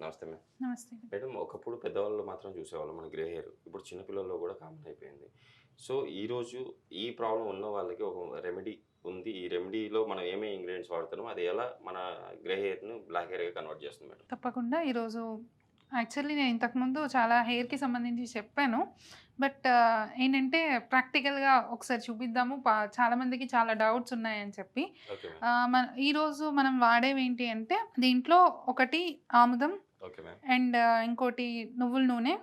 నమస్తే మ్యామ్. నమస్తే. మేడం ఒకప్పుడు పెద్దవాళ్ళు మాత్రం చూసేవాళ్ళు మన గ్రే హెయిర్ ఇప్పుడు చిన్నపిల్లల్లో కూడా కామన్ అయిపోయింది. సో ఈరోజు ఈ ప్రాబ్లం ఉన్న వాళ్ళకి ఒక రెమెడీ ఉంది. ఈ రెమెడీలో మనం ఏమేమి ఇంగ్రీడియంట్స్ వాడుతున్నామో అది ఎలా మన గ్రే హెయిర్ను బ్లాక్ హెయిర్గా కన్వర్ట్ చేస్తుంది మేడం? తప్పకుండా ఈరోజు యాక్చువల్లీ నేను ఇంతకుముందు చాలా హెయిర్కి సంబంధించి చెప్పాను. బట్ ఏంటంటే ప్రాక్టికల్గా ఒకసారి చూపిద్దాము. పా- చాలా డౌట్స్ ఉన్నాయని చెప్పి. మన ఈరోజు మనం వాడేవి ఏంటి అంటే దీంట్లో ఒకటి ఆముదం అండ్ ఇంకోటి నువ్వుల నూనె.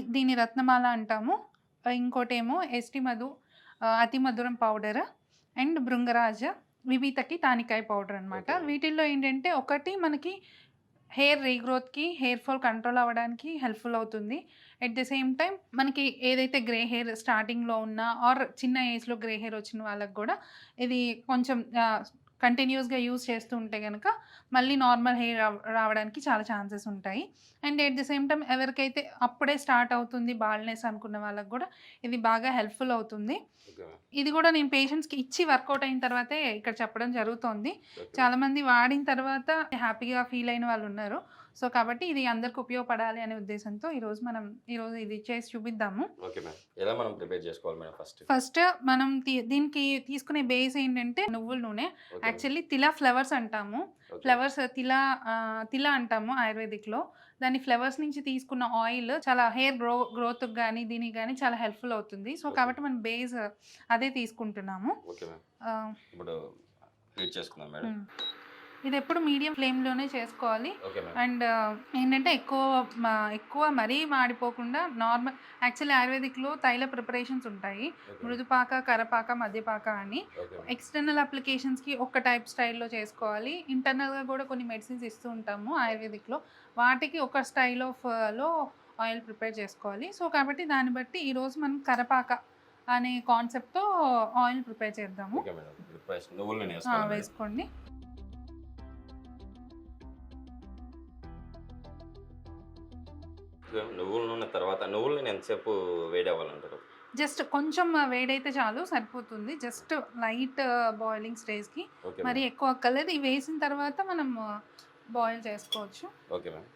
దీన్ని రత్నమాల అంటాము. ఇంకోటి ఏమో ఎస్టి మధు అతి మధురం పౌడర్ అండ్ భృంగరాజ విభీతకి తానికాయ పౌడర్ Okay. వీటిల్లో ఏంటంటే ఒకటి మనకి హెయిర్ రీగ్రోత్కి హెయిర్ ఫాల్ కంట్రోల్ అవ్వడానికి హెల్ప్ఫుల్ అవుతుంది. ఎట్ ద సేమ్ టైం మనకి ఏదైతే గ్రే హెయిర్ స్టార్టింగ్లో ఉన్నా ఆర్ చిన్న ఏజ్లో గ్రే హెయిర్ వచ్చిన వాళ్ళకి కూడా ఇది కొంచెం కంటిన్యూస్గా యూస్ చేస్తూ ఉంటే కనుక మళ్ళీ నార్మల్ హెయిర్ రావడానికి చాలా ఛాన్సెస్ ఉంటాయి. And at the same time ఎవరికైతే అప్పుడే స్టార్ట్ అవుతుంది బాల్నెస్ అనుకున్న వాళ్ళకి కూడా ఇది బాగా హెల్ప్ఫుల్ అవుతుంది. ఇది కూడా నేను పేషెంట్స్కి ఇచ్చి వర్కౌట్ అయిన తర్వాతే ఇక్కడ చెప్పడం జరుగుతోంది. చాలా మంది వాడిన తర్వాత హ్యాపీగా ఫీల్ అయిన వాళ్ళు ఉన్నారు. సో కాబట్టి ఇది అందరికి ఉపయోగపడాలి అనే ఉద్దేశంతో ఈరోజు మనం ఈరోజు ఇది చేసి చూపిద్దాము. ఓకే మ్యామ్ ఎలా మనం ప్రిపేర్ చేసుకోవాలి మేడం ఫస్ట్? ఫస్ట్ మనం తీ- దీనికి తీసుకునే బేస్ ఏంటంటే నువ్వుల నూనె. యాక్చువల్లీ తిలా ఫ్లవర్స్ అంటాము. ఫ్లవర్స్ తిలా ఆ, తిలా అంటాము ఆయుర్వేదిక్లో. దాని ఫ్లవర్స్ నుంచి తీసుకున్న ఆయిల్ చాలా హెయిర్ గ్రో గ్రోత్కి కానీ దీనికి కానీ చాలా హెల్ప్ఫుల్ అవుతుంది. సో. కాబట్టి మనం బేస్ అదే తీసుకుంటున్నాము. ఓకే మ్యామ్ ఆ, ఇప్పుడు చేసుకుందాం మేడం. ఉమ్. ఇది ఎప్పుడు మీడియం ఫ్లేమ్లోనే చేసుకోవాలి. అండ్ ఏంటంటే ఎక్కువ ఎక్కువ మరీ మాడిపోకుండా నార్మల్ యాక్చువల్లీ ఆయుర్వేదిక్లో తైల ప్రిపరేషన్స్ ఉంటాయి. మృదుపాక కరపాక మధ్యపాక అని. ఎక్స్టర్నల్ అప్లికేషన్స్కి ఒక టైప్ స్టైల్లో చేసుకోవాలి. ఇంటర్నల్గా కూడా కొన్ని మెడిసిన్స్ ఇస్తూ ఉంటాము ఆయుర్వేదిక్లో. వాటికి ఒక స్టైల్ ఆఫ్లో ఆయిల్ ప్రిపేర్ చేసుకోవాలి. సో కాబట్టి దాన్ని బట్టి ఈరోజు మనం కరపాక అనే కాన్సెప్ట్తో ఆయిల్ ప్రిపేర్ చేద్దాము. ఓకే నువ్వుల నూనె తర్వాత నువ్వులు నేను ఎంతసేపు వేడి అవ్వాలంటారు జస్ట్ కొంచెం వేడైతే చాలు సరిపోతుంది. జస్ట్ లైట్ బాయిలింగ్ స్టేజ్కి మరి. ఎక్కువ అక్కర్లేదు. ఇవి వేసిన తర్వాత మనం బాయిల్ చేసుకోవచ్చు. ఓకే మ్యామ్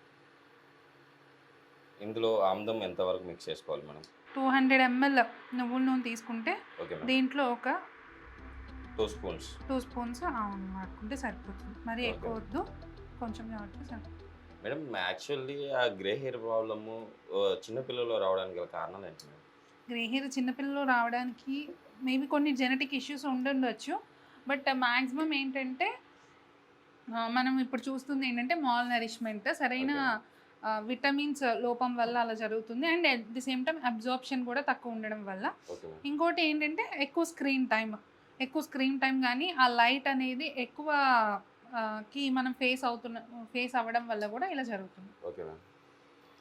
ఇందులో ఆమ్దం ఎంతవరకు మిక్స్ చేసుకోవాలి మనం టూ హండ్రెడ్ ఎంఎల్ నువ్వుల నూనె తీసుకుంటే దీంట్లో ఒక టూ స్పూన్స్. టూ స్పూన్స్ వాడుకుంటే సరిపోతుంది. మరి. ఎక్కువ వద్దు. కొంచెం సరిపోతుంది. మేడం యాక్చువల్లీ ఆ గ్రే హెయిర్ ప్రాబ్లము చిన్నపిల్లల్లో రావడానికి గల కారణాలు ఏంటి మేడం? గ్రే హెయిర్ చిన్నపిల్లలు రావడానికి మేబీ కొన్ని జెనెటిక్ ఇష్యూస్ ఉండుండొచ్చు. బట్ మ్యాక్సిమం ఏంటంటే ఆ, మనం ఇప్పుడు చూస్తుంది ఏంటంటే మాల్ నరిష్మెంట్ సరైన విటమిన్స్ లోపం వల్ల అలా జరుగుతుంది and at the same time absorption కూడా తక్కువ ఉండడం వల్ల. ఓకే ఇంకోటి ఏంటంటే ఎక్కువ స్క్రీన్ టైం ఎక్కువ స్క్రీన్ టైం కానీ ఆ లైట్ అనేది ఎక్కువ కి మనం ఫేస్ అవుతున్న ఫేస్ అవ్వడం వల్ల కూడా ఇలా జరుగుతుంది. Okay ma'am.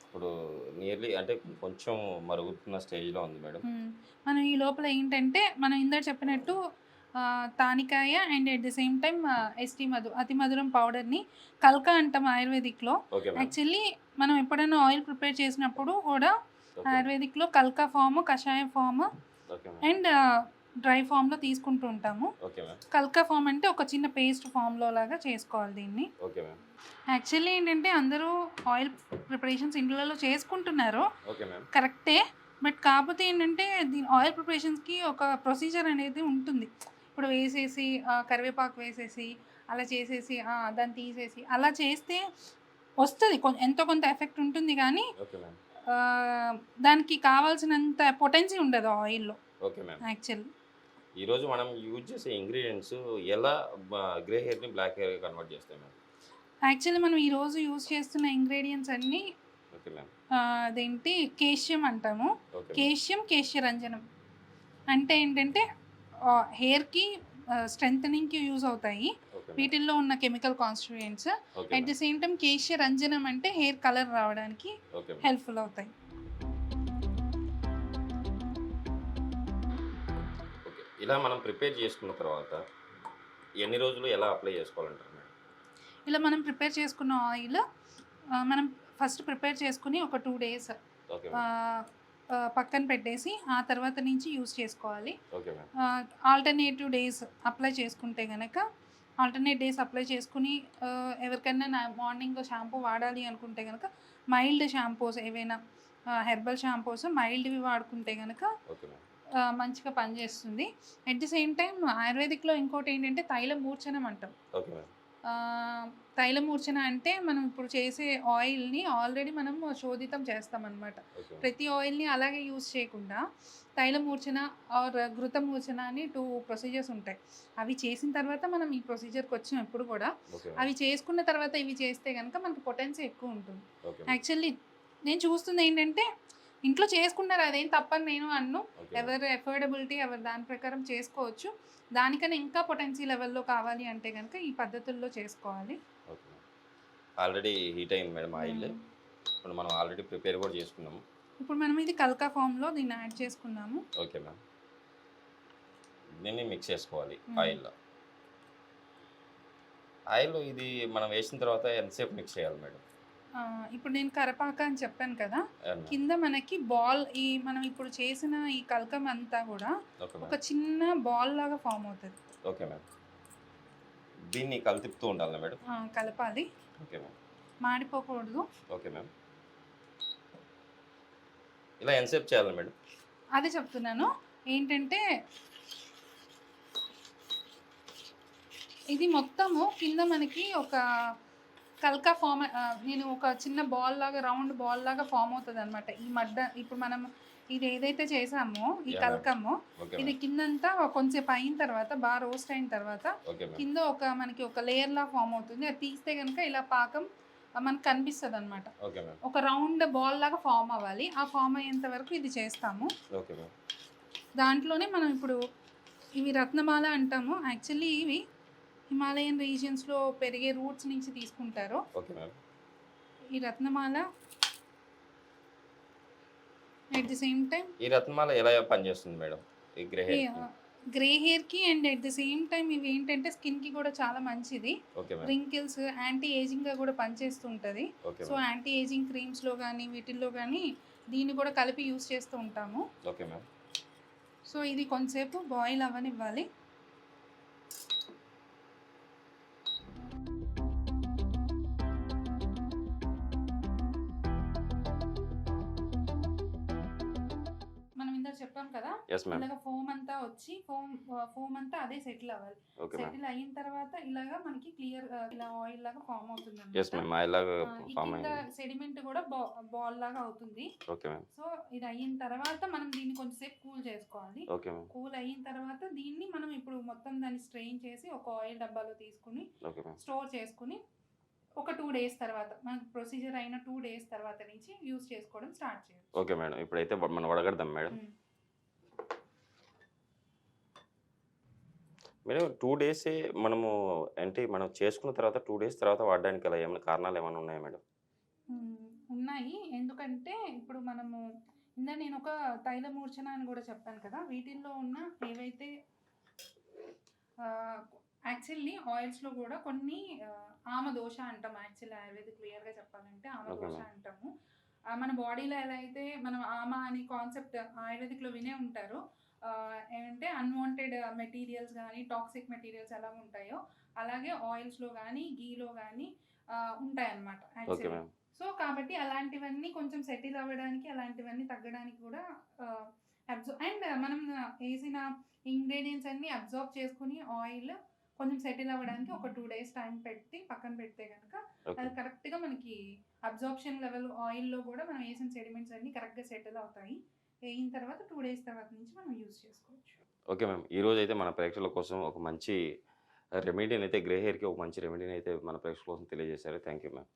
ఇప్పుడు నియర్లీ అంటే కొంచెం మరుగుతున్న స్టేజ్లో ఉంది మేడం. మనం ఈ లోపల ఏంటంటే మనం ఇందాక చెప్పినట్టు తానికాయ and at the same time ST మధు అతి మధురం పౌడర్ని కల్కా అంటాం ఆయుర్వేదిక్లో. యాక్చువల్లీ మనం ఎప్పుడైనా ఆయిల్ ప్రిపేర్ చేసినప్పుడు కూడా ఆయుర్వేదిక్లో కల్కా ఫామ్ కషాయం ఫామ్ అండ్ డ్రై ఫామ్లో తీసుకుంటూ ఉంటాము. కల్కా ఫామ్ అంటే ఒక చిన్న పేస్ట్ ఫామ్లో లాగా చేసుకోవాలి దీన్ని. యాక్చువల్లీ ఏంటంటే అందరూ ఆయిల్ ప్రిపరేషన్స్ ఇండ్లలో చేసుకుంటున్నారు. కరెక్టే. బట్ కాకపోతే ఏంటంటే దీని ఆయిల్ ప్రిపరేషన్స్కి ఒక ప్రొసీజర్ అనేది ఉంటుంది. ఇప్పుడు వేసేసి కరివేపాకు వేసేసి అలా చేసేసి దాన్ని తీసేసి అలా చేస్తే వస్తుంది. ఎంతో కొంత ఎఫెక్ట్ ఉంటుంది కానీ దానికి కావాల్సినంత పొటెన్సీ ఉండదు ఆయిల్లో. యాక్చువల్లీ. ఈరోజు మనం యూజ్ చేసే ఇంగ్రీడియంట్స్ ఎలా గ్రే హెయిర్ని బ్లాక్ హెయిర్ కన్వర్ట్ చేస్తాయి మ్యామ్ యాక్చువల్లీ మనం ఈరోజు యూజ్ చేస్తున్న ఇంగ్రీడియంట్స్ అన్నీ అదేంటి కేష్యం అంటాము. కేష్యం కేశ్యరంజనం అంటే ఏంటంటే హెయిర్కి స్ట్రెంగ్ యూజ్ అవుతాయి. వీటిల్లో ఉన్న chemical constituents at the. Same time కేశ్య రంజనం అంటే హెయిర్ కలర్ రావడానికి. హెల్ప్ఫుల్ అవుతాయి ఇలా మనం ప్రిపేర్ చేసుకున్న తర్వాత ఎన్ని రోజులు ఎలా అప్లై చేసుకోవాలంటారు మేడం? ఇలా మనం ప్రిపేర్ చేసుకున్న ఆయిల్ మనం ఫస్ట్ ప్రిపేర్ చేసుకుని ఒక టూ డేస్. పక్కన పెట్టేసి ఆ తర్వాత నుంచి యూస్ చేసుకోవాలి. ఆల్టర్నేటివ్ డేస్ అప్లై చేసుకుంటే కనుక ఆల్టర్నేట్ డేస్ అప్లై చేసుకుని ఎవరికైనా నా మార్నింగ్ షాంపూ వాడాలి అనుకుంటే కనుక మైల్డ్ షాంపూస్ ఏవైనా హెర్బల్ షాంపూస్ మైల్డ్వి వాడుకుంటే కనుక మంచిగా పనిచేస్తుంది. అట్ ది సేమ్ టైం ఆయుర్వేదిక్లో ఇంకోటి ఏంటంటే తైల మూర్ఛనం అంటాం. ఓకే మ్యామ్ ఆ, తైల మూర్ఛన అంటే మనం ఇప్పుడు చేసే ఆయిల్ని ఆల్రెడీ మనం శోధితం ఓకే. మ్యామ్ ప్రతి ఆయిల్ని అలాగే యూజ్ చేయకుండా తైల మూర్ఛన ఆర్ ఘృత మూర్ఛన అని టూ ప్రొసీజర్స్ ఉంటాయి. అవి చేసిన తర్వాత మనం ఈ ప్రొసీజర్కి వచ్చాం ఎప్పుడు కూడా. అవి చేసుకున్న తర్వాత ఇవి చేస్తే కనుక మనకి పొటెన్సీ ఎక్కువ ఉంటుంది. యాక్చువల్లీ నేను చూస్తుంది ఏంటంటే ఇంట్లో చేసుకున్నారు అదేం తప్పని నేను అన్ను. ఎవరు ఎఫోర్డబిలిటీ ఎవరు దాని ప్రకారం చేసుకోవచ్చు. దానికన్నా ఇంకా పొటెన్సీ లెవెల్లో కావాలి అంటే కనుక ఈ పద్ధతుల్లో చేసుకోవాలి. ఆల్రెడీ హీట్ అయింది మేడం ఆయిల్ ఇప్పుడు మనం ఆల్రెడీ ప్రిపేర్ కూడా చేసుకున్నాము. ఇప్పుడు మనం ఇది కల్కా ఫామ్లో దీన్ని యాడ్ చేసుకున్నాము ఓకే మ్యామ్. దీన్ని మిక్స్ చేసుకోవాలి. ఆయిల్లో. ఆయిల్ ఇది మనం వేసిన తర్వాత ఎంతసేపు మిక్స్ చేయాలి మేడం? ఇప్పుడు నేను కరపాక అని చెప్పాను కదా? కింద మనకి బాల్ ఈ మనం ఇప్పుడు చేసిన ఈ కల్కం అంతా కూడా ఒక చిన్న బాల్ లాగా ఫామ్ అవుతుంది. ఓకే మ్యామ్ దీన్ని కలిపిస్తూ ఉండాలి మేడం? ఆ, కలపాలి. ఓకే మ్యామ్ మాడిపోకూడదు. ఓకే మ్యామ్ ఇలా ఎంతసేపు చేయాలి మేడం? అది చెప్తున్నాను. ఏంటంటే ఇది మొత్తము కింద మనకి ఒక కల్కా ఫామ్ నేను ఒక చిన్న బాల్ లాగా రౌండ్ బాల్ లాగా ఫామ్ అవుతుంది అనమాట ఈ మడ్డ ఇప్పుడు మనం ఇది ఏదైతే చేసామో ఈ. కల్కము ఇది కిందంతా కొంచెంసేపు అయిన తర్వాత బాగా రోస్ట్ అయిన తర్వాత కింద ఒక మనకి ఒక లేయర్ లా ఫామ్ అవుతుంది. అది తీస్తే కనుక ఇలా పాకం మనకు కనిపిస్తుంది అనమాట ఒక రౌండ్ బాల్ లాగా ఫామ్ అవ్వాలి. ఆ ఫామ్ అయ్యేంత వరకు ఇది చేస్తాము. దాంట్లోనే మనం ఇప్పుడు ఇవి రత్నమాల అంటాము. యాక్చువల్లీ ఇవి హిమాలయన్ రీజియన్స్లో పెరిగే రూట్స్ నుంచి తీసుకుంటారు ఈ రత్నమాల అట్ ది సేమ్ టైం ఈ రత్నమాల ఎలా పనిచేస్తుంది మేడం? ఈ గ్రే హెయిర్ గ్రే హెయిర్కి and at the same time ఇవి ఏంటంటే స్కిన్కి కూడా చాలా మంచిది. రింకిల్స్ యాంటీ ఏజింగ్గా కూడా పనిచేస్తుంటుంది. సో యాంటీ ఏజింగ్ క్రీమ్స్లో కానీ వీటిల్లో కానీ దీన్ని కూడా కలిపి యూస్ చేస్తూ ఉంటాము. Okay ma'am. సో ఇది కొంతసేపు బాయిల్ అవ్వనివ్వాలి. చెప్పాం కదా? ఇలాగ ఫోమ్ అంతా వచ్చి ఫోమ్ ఫోమ్ అంతా అదే సెటిల్ అవ్వాలి. సెటిల్ అయిన తర్వాత ఇలాగా మనకి క్లియర్ ఇలా ఆయిల్ లాగా ఫామ్ అవుతుంది సెడిమెంట్ కూడా బాల్ లాగా అవుతుంది. సో ఇది అయిన తర్వాత మనం దీన్ని కొంచెంసేపు కూల్ చేసుకోవాలి. కూల్ అయిన తర్వాత దీన్ని మనం ఇప్పుడు మొత్తం దాన్ని స్ట్రెయిన్ చేసి ఒక ఆయిల్ డబ్బాలో తీసుకుని స్టోర్ చేసుకుని ఒక టూ డేస్ తర్వాత మనకు ప్రొసీజర్ అయిన టూ డేస్ తర్వాత నుంచి యూస్ చేసుకోవడం స్టార్ట్ చేయొచ్చు ఓకే మేడం ఇప్పుడైతే మనం వడగడదాం మేడం మేడం టూ డేసే మనము అంటే మనం చేసుకున్న తర్వాత టూ డేస్ తర్వాత వాడడానికి అలా ఏమైనా కారణాలు ఏమైనా ఉన్నాయా మేడం. ఉన్నాయి ఎందుకంటే ఇప్పుడు మనము ఇందా నేను ఒక తైల మూర్ఛన అని కూడా చెప్పాను కదా వీటిల్లో ఉన్న ఏవైతే యాక్చువల్లీ ఆయిల్స్లో కూడా కొన్ని ఆమ దోష అంటాం యాక్చువల్లీ ఆయుర్వేదిక్ క్లియర్గా చెప్పాలంటే ఆమ దోష. అంటాము మన బాడీలో ఎలా అయితే మనం ఆమ అని కాన్సెప్ట్ ఆయుర్వేదిక్లో వినే ఉంటారు ఆ, ఏంటంటే అన్వాంటెడ్ మెటీరియల్స్ కానీ టాక్సిక్ మెటీరియల్స్ ఎలా ఉంటాయో అలాగే ఆయిల్స్లో కానీ గీలో కానీ ఉంటాయన్నమాట యాక్చువల్లీ సో కాబట్టి అలాంటివన్నీ కొంచెం సెటిల్ అవ్వడానికి అలాంటివన్నీ తగ్గడానికి కూడా అబ్జర్వ్ అండ్ మనం వేసిన ఇంగ్రీడియంట్స్ అన్ని అబ్జర్వ్ చేసుకుని ఆయిల్ కొంచెం సెటిల్ అవ్వడానికి ఒక టూ డేస్ టైం పెట్టి పక్కన పెడితే కనుక అది కరెక్ట్గా మనకి అబ్జార్ప్షన్ లెవెల్ ఆయిల్లో కూడా మనం వేసిన సెడిమెంట్స్ అన్ని కరెక్ట్గా సెటిల్ అవుతాయి. వేయిన తర్వాత టూ డేస్ తర్వాత నుంచి మనం యూజ్ చేసుకోవచ్చు. ఓకే మ్యామ్ ఈరోజు అయితే మన ప్రేక్షకుల కోసం ఒక మంచి రెమెడీని అయితే గ్రే హెయిర్కి ఒక మంచి రెమెడీని అయితే మన ప్రేక్షకుల కోసం తెలియజేశారు. Thank you ma'am